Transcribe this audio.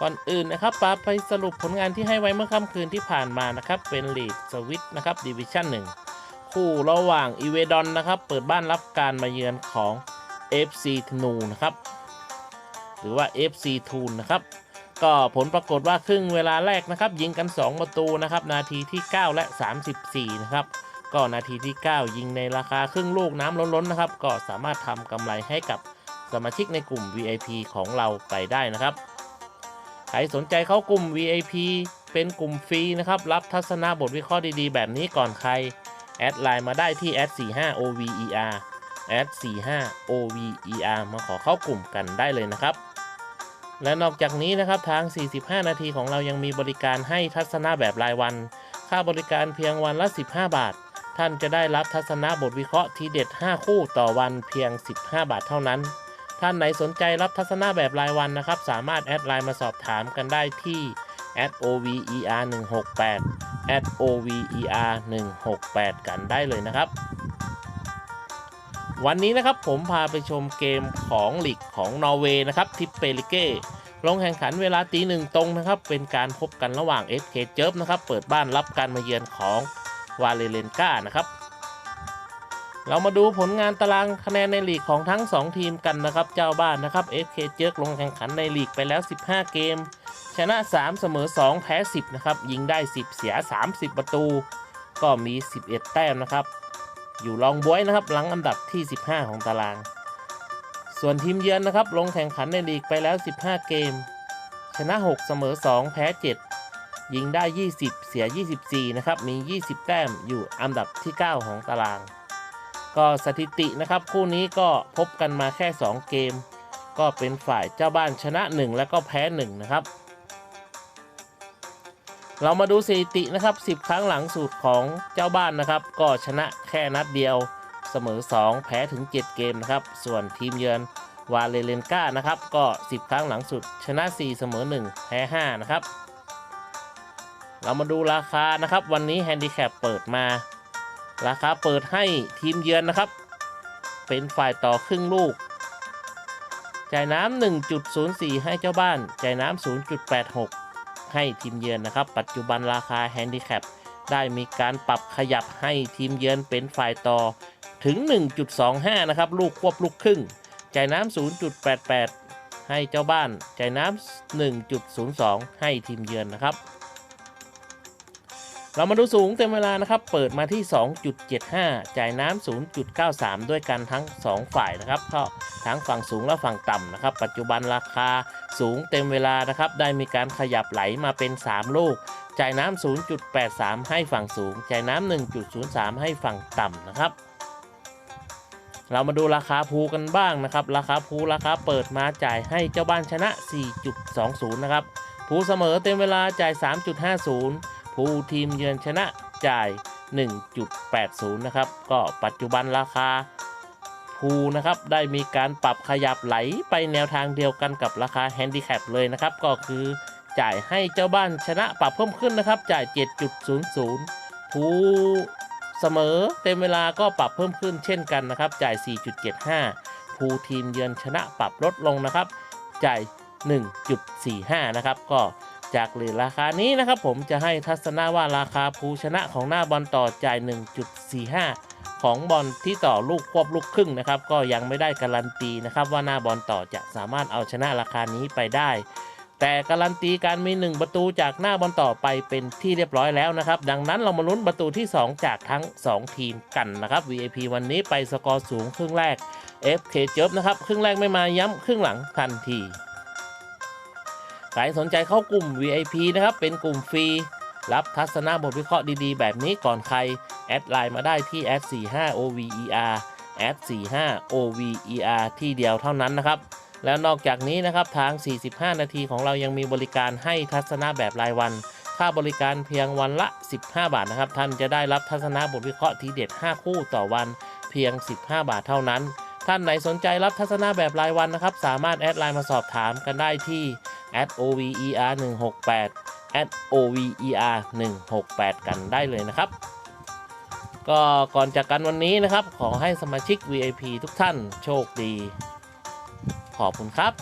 ก่อนอื่นนะครับปาไปสรุปผลงานที่ให้ไว้เมื่อค่ำคืนที่ผ่านมานะครับ เป็นลีดสวิตนะครับดิวิชั่น1คู่ระหว่างอีเวดอนนะครับ เปิดบ้านรับการมาเยือนของ FC ธนูนะครับ หรือว่า FC ทูนนะครับ ก็ผลปรากฏว่าครึ่งเวลาแรกนะครับ ยิงกัน 2 ประตูนะครับ นาทีที่ 9 และ 34 นะครับ ก็นาทีที่ 9 ยิงในราคาครึ่งลูกน้ำล้นๆนะครับ ก็สามารถทำกำไรให้กับสมาชิกในกลุ่ม VIP ของเราไปได้นะครับ ใครสนใจเข้ากลุ่ม VIP เป็นกลุ่มฟรีนะครับ รับทัศนาบทวิเคราะห์ดีๆ แบบนี้ก่อนใคร แอดไลน์มาได้ที่ @45 OVER @45 OVER มาขอเข้ากลุ่มกันได้เลยนะครับ และนอกจากนี้นะครับทาง 45 นาทีของเรายังมีบริการให้ทัศนะแบบรายวัน ค่าบริการเพียงวันละ 15 บาท ท่านจะได้รับทัศนะบทวิเคราะห์ทีเด็ด 5 คู่ต่อวันเพียง 15 บาทเท่านั้น ท่านไหนสนใจรับทัศนะแบบรายวันนะครับ สามารถแอดไลน์มาสอบถามกันได้ที่ @over 168 @over 168 กันได้เลยนะครับ วันนี้นะครับผมพาไปชมเกมของหลีกของนอร์เวย์นะครับทิปเปลิเก้ลงแข่งขันเวลาตีหนึ่งตรงนะครับ เป็นการพบกันระหว่าง SK เจิบนะครับ เปิดบ้านรับการมาเยือนของวาเลเลนกานะครับ เรามาดูผลงานตารางคะแนนในลีกของทั้ง 2 ทีมกันนะครับ เจ้าบ้านนะครับ FK เจิกลงแข่งขันในลีกไปแล้ว 15 เกม ชนะ 3 เสมอ 2 แพ้ 10 นะครับ ยิงได้ 10 เสีย 30 ประตู ก็มี 11 แต้มนะครับ อยู่รองบวยนะครับหลังอันดับที่ 15 ของตาราง ส่วนทีมเยือนนะครับ ลงแข่งขันในลีกไปแล้ว 15 เกม ชนะ 6 เสมอ 2 แพ้ 7 ยิงได้ 20 เสีย 24 นะครับ มี 20 แต้มอยู่อันดับที่ 9 ของตาราง ก็สถิตินะครับคู่นี้ก็พบกันมาแค่ 2 เกม ก็เป็นฝ่ายเจ้าบ้านชนะ 1 แล้วก็แพ้ 1 นะครับ เรามาดูสถิตินะครับ 10 ครั้งหลังสุดของเจ้าบ้านนะครับ ก็ชนะแค่นัดเดียวเสมอ 2 แพ้ถึง 7 เกมนะครับ ส่วนทีมเยือนวาเลเลนกานะครับ ก็ 10 ครั้งหลังสุด ชนะ 4 เสมอ 1 แพ้ 5 นะครับ เรามาดูราคานะครับ วันนี้แฮนดิแคปเปิดมา ราคาเปิดให้ทีมเยือนนะครับ เป็นฝ่ายต่อครึ่งลูก จ่ายน้ำ 1.04 ให้เจ้าบ้าน จ่ายน้ำ 0.86 ให้ทีมเยือนนะครับ ปัจจุบันราคาแฮนดิแคปได้มีการปรับขยับให้ทีมเยือนเป็นฝ่ายต่อถึง 1.25 นะครับ ลูกควบลูกครึ่ง จ่ายน้ำ 0.88 ให้เจ้าบ้าน จ่ายน้ำ 1.02 ให้ทีมเยือนนะครับ เรามาดูสูงเต็มเวลานะครับ เปิดมาที่ 2.75 จ่ายน้ำ0.93 ด้วยกันทั้ง 2 ฝ่ายนะครับก็ทั้งฝั่งสูงและฝั่งต่ำนะครับ ปัจจุบันราคาสูงเต็มเวลานะครับ ได้มีการขยับไหลมาเป็น 3 ลูก จ่ายน้ำ0.83 ให้ฝั่งสูง จ่ายน้ำ1.03 ให้ฝั่งต่ำนะครับ เรามาดูราคาภูกันบ้างนะครับ ราคาภูราคาเปิดมาจ่ายให้เจ้าบ้านชนะ 4.20 นะครับ ภูเสมอเต็มเวลาจ่าย 3.50 ภูทีมเยือนชนะจ่าย 1.80 นะครับ ก็ปัจจุบันราคาภูนะครับ ได้มีการปรับขยับไหลไปแนวทางเดียวกันกับราคาแฮนดิแคปเลยนะครับ ก็คือจ่ายให้เจ้าบ้านชนะปรับเพิ่มขึ้นนะครับ จ่าย 7.00 ภูเสมอเต็มเวลาก็ปรับเพิ่มขึ้นเช่นกันนะครับ จ่าย 4.75 ภูทีมเยือนชนะปรับลดลงนะครับ จ่าย 1.45 นะครับ ก็ จากเหรียราคานี้นะครับผมจะให้ทัศนะว่าราคาภูชนะของหน้าบอลต่อจ่าย 1.45 ของบอลที่ต่อลูกควบลูกครึ่งนะครับ ก็ยังไม่ได้การันตีนะครับว่าหน้าบอลต่อจะสามารถเอาชนะราคานี้ไปได้ แต่การันตีการมี 1 ประตูจากหน้าบอลต่อไปเป็นที่เรียบร้อยแล้วนะครับ ดังนั้นเรามาลุ้นประตูที่ 2 จากทั้ง 2 ทีมกันนะครับ VIP วันนี้ไปสกอร์สูงครึ่งแรก FK เจิบนะครับครึ่งแรกไม่มาย้ำครึ่งหลังทันที ใครสนใจเข้ากลุ่ม VIP นะครับ เป็นกลุ่มฟรี รับทัศนบทวิเคราะห์ดีๆ แบบนี้ก่อนใคร แอดไลน์มาได้ที่แอด45 OVER แอด45 OVER ที่เดียวเท่านั้นนะครับ แล้วนอกจากนี้นะครับทาง 45 นาทีของเรายังมีบริการให้ทัศนะแบบรายวัน ค่าบริการเพียงวันละ 15 บาทนะครับ ท่านจะได้รับทัศนะบทวิเคราะห์ทีเด็ด 5 คู่ต่อวันเพียง 15 บาทเท่านั้น ท่านไหนสนใจรับทัศนะแบบรายวันนะครับ สามารถแอดไลน์มาสอบถามกันได้ที่ @over168 @over168 กันได้เลยนะครับ ก็ก่อนจากกันวันนี้นะครับ ขอให้สมาชิก VIP ทุกท่านโชคดี ขอบคุณครับ